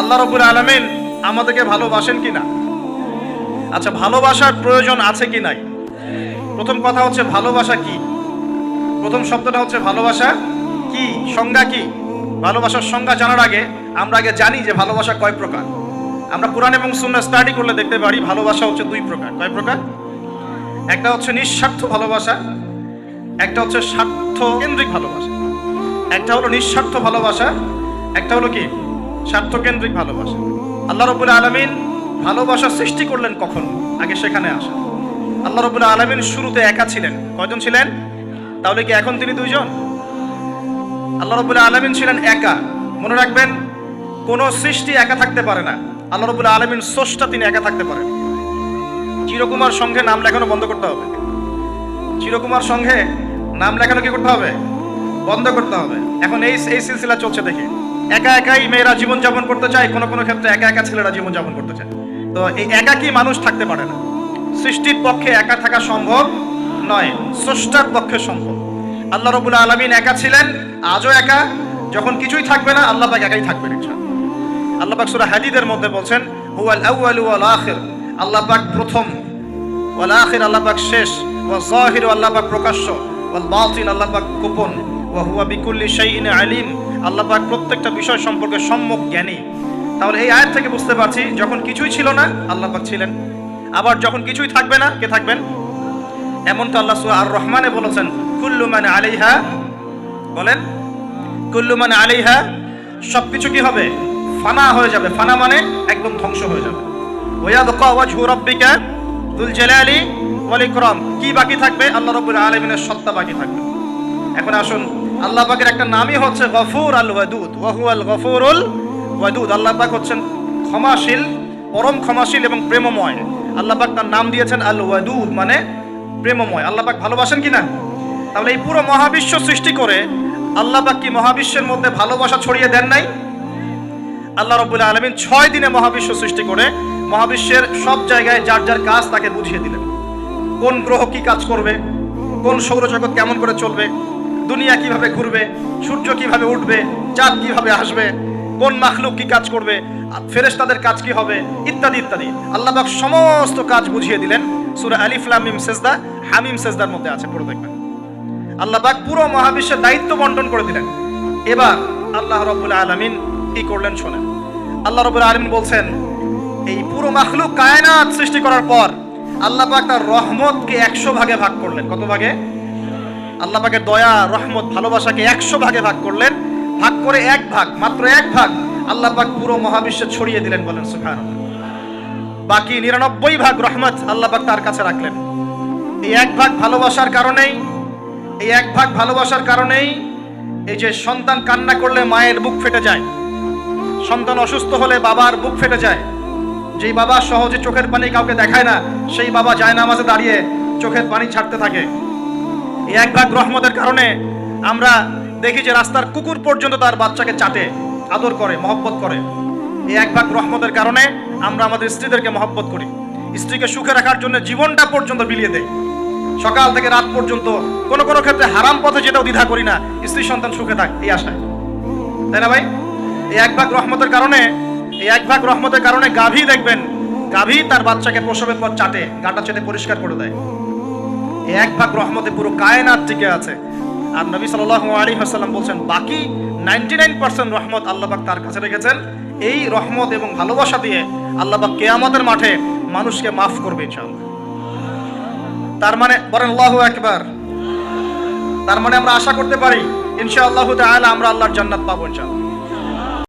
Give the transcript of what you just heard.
আল্লাহ রবুল আলমিন আমাদেরকে ভালোবাসেন কি না আচ্ছা ভালোবাসার প্রয়োজন আছে কি নাই? প্রথম কথা হচ্ছে, ভালোবাসা কি? প্রথম শব্দটা হচ্ছে, ভালোবাসা কি? সংজ্ঞা কি? ভালোবাসার সংজ্ঞা জানার আগে আমরা আগে জানি যে ভালোবাসা কয় প্রকার। আমরা কোরআন এবং সুন্নাহ স্টাডি করলে দেখতে পারি, ভালোবাসা হচ্ছে দুই প্রকার। কয় প্রকার? একটা হচ্ছে নিঃস্বার্থ ভালোবাসা, একটা হচ্ছে স্বার্থ কেন্দ্রিক ভালোবাসা। একটা হলো নিঃস্বার্থ ভালোবাসা, একটা হলো কি? স্বার্থকেন্দ্রিক ভালোবাসা। আল্লাহ রবুল আলমিন ভালোবাসা সৃষ্টি করলেন কখন? আগে সেখানে আসা। আল্লাহ রবুল আলমিন শুরুতে একা ছিলেন। কয়জন ছিলেন? তাহলে কি এখন তিনি দুইজন? আল্লাহ রবুল আলমিন ছিলেন একা। মনে রাখবেন, কোন সৃষ্টি একা থাকতে পারে না। আল্লাহ রবুল আলমিন স্রষ্টা, তিনি একা থাকতে পারেন। চিরকুমার সঙ্গে নাম লেখানো বন্ধ করতে হবে। চিরকুমার সঙ্গে নাম লেখানো কি করতে হবে? বন্ধ করতে হবে। এখন এই এই সিলসিলা চলছে দেখি। একা একাই মেয়েরা জীবন যাপন করতে চায়, কোনো কোনো ক্ষেত্রে একা একা ছেলেরা জীবন যাপন করতে চায়। তো এই একাকী মানুষ থাকতে পারে না। সৃষ্টির পক্ষে একা থাকা সম্ভব নয়, স্রষ্টার পক্ষে সম্ভব। আল্লাহ রবুল আলমিন একা ছিলেন, আজও একা। যখন কিছুই থাকবে না, আল্লাহ পাক একাই থাকবেন আল্লাহ পাক সুরা হাদিদের মধ্যে বলছেন, হুয়াল আউয়ালু ওয়াল আখির। আল্লাহ পাক প্রথম, ওয়াল আখির আল্লাহ পাক শেষ ওয়া যাহির আল্লাহ পাক প্রকাশ্য, ওয়াল বাতিন আল্লাহ পাক গোপন। ওয়া হুয়া বিকুল্লি শাইইন আলিম। আল্লাহ পাক প্রত্যেকটা বিষয় সম্পর্কে সম্যক জ্ঞানী। তাহলে এই আয়াত থেকে বুঝতে পারছি, যখন কিছুই ছিল না, আল্লাহ পাক ছিলেন। আবার যখন কিছুই থাকবে না, কে থাকবেন? এমন তো আল্লাহ আর রহমানে বলেছেন, কুল্লু মান আলাইহা বলেন, কুল্লু মানে আলিহা সবকিছু কি হবে? ফানা হয়ে যাবে। ফানা মানে একদম ধ্বংস হয়ে যাবে। ওয়াবকা ওয়াজহু রাব্বিকা দুল জালালি ওয়াল ইকরাম কি বাকি থাকবে? আল্লাহ রাব্বুল আলামিনের সত্তা বাকি থাকবে। এখন আসুন আল্লাহ পাকের একটা নামই হচ্ছে গফুর আল ওয়াদুদ। ওয়া আল গফুরুল ওয়াদুদ। আল্লাহ পাক হচ্ছেন ক্ষমাশীল, পরম ক্ষমাশীল এবং প্রেমময়। আল্লাহ পাক তার নাম দিয়েছেন আল ওয়াদুদ মানে প্রেমময়। আল্লাহ পাক ভালোবাসেন কি না? তাহলে এই পুরো মহাবিশ্ব সৃষ্টি করে আল্লাহ পাক কি মহাবিশ্বের মধ্যে ভালোবাসা ছড়িয়ে দেন নাই? আল্লাহ রব্বুল আলমিন ছয় দিনে মহাবিশ্ব সৃষ্টি করে মহাবিশ্বের সব জায়গায় যার যার কাজ তাকে বুঝিয়ে দিলেন। কোন গ্রহ কি কাজ করবে? কোন সৌরজগৎ কেমন করে চলবে? দুনিয়া কীভাবে ঘুরবে, সূর্য কীভাবে উঠবে, চাঁদ কীভাবে আসবে, কোন মাখলুক কি কাজ করবে, ফেরেশতাদের কাজ কি হবে, ইত্যাদি ইত্যাদি। আল্লাহ সমস্ত কাজ বুঝিয়ে দিলেন। সূরা আলিফ, লাম, মিম, সেজদা, হামিম, সেজদার মধ্যে আছে, পড়ে দেখবেন। আল্লাহ পাক পুরো মহাবিশ্বের দায়িত্ব বন্টন করে দিলেন। এবার আল্লাহ রব্বুল আলমিন কি করলেন শোনেন। আল্লাহ রব্বুল আলমিন বলছেন, এই পুরো মাখলুক কায়নাত সৃষ্টি করার পর আল্লাহ পাক তার রহমতকে একশো ভাগে ভাগ করলেন। কত ভাগে? আল্লাহ দয়া, রহমত, ভালোবাসাকে একশো ভাগে ভাগ করলেন। ভাগ করে এক ভাগ, মাত্র এক ভাগ আল্লাহ পুরো মহাবিশ্বে ছড়িয়ে দিলেন বলেন সুফান বাকি নিরানব্বই ভাগ রহমত আল্লাহ তার কাছে রাখলেন। এই এক ভাগ ভালোবাসার কারণেই, এই এক ভাগ ভালোবাসার কারণেই এই যে সন্তান কান্না করলে মায়ের বুক ফেটে যায়, সন্তান অসুস্থ হলে বাবার বুক ফেটে যায়, যেই বাবা সহজে চোখের পানি কাউকে দেখায় না, সেই বাবা যায় নামাজে দাঁড়িয়ে চোখের পানি ছাড়তে থাকে। এই এক ভাগ রহমতের কারণে আমরা দেখি যে রাস্তার কুকুর পর্যন্ত তার বাচ্চাকে চাটে, আদর করে, মহব্বত করে। এই এক ভাগ রহমতের কারণে আমরা আমাদের স্ত্রীদেরকে মহব্বত করি। স্ত্রীকে সুখে রাখার জন্য জীবনটা পর্যন্ত বিলিয়ে দেয়। সকাল থেকে রাত পর্যন্ত কোন কোনো ক্ষেত্রে হারাম পথে যেটাও দ্বিধা করি না, স্ত্রী সন্তান সুখে থাক, এই আশায়। তাই না ভাই? এই এক ভাগ রহমতের কারণে, এই এক ভাগ রহমতের কারণে গাভী দেখবেন, গাভী তার বাচ্চাকে প্রসবের পর চাটে, গাটা চেটে পরিষ্কার করে দেয়। এক ভাগ রহমতে পুরো কায়নাত টিকে আছে। আর নবী সাল্লাল্লাহু আলাইহি ওয়াসাল্লাম বলছেন, বাকি 99% রহমত আল্লাহ পাক তার কাছে রেখেছেন। এই রহমত এবং ভালোবাসা দিয়ে আল্লাহ পাক কিয়ামতের মাঠে মানুষকে মাফ করবে ইনশাআল্লাহ। তার মানে বলেন, আল্লাহু আকবার। তার মানে আমরা আশা করতে পারি, ইনশাআল্লাহ তাআলা আমরা আল্লাহর জান্নাত পাবো ইনশাআল্লাহ।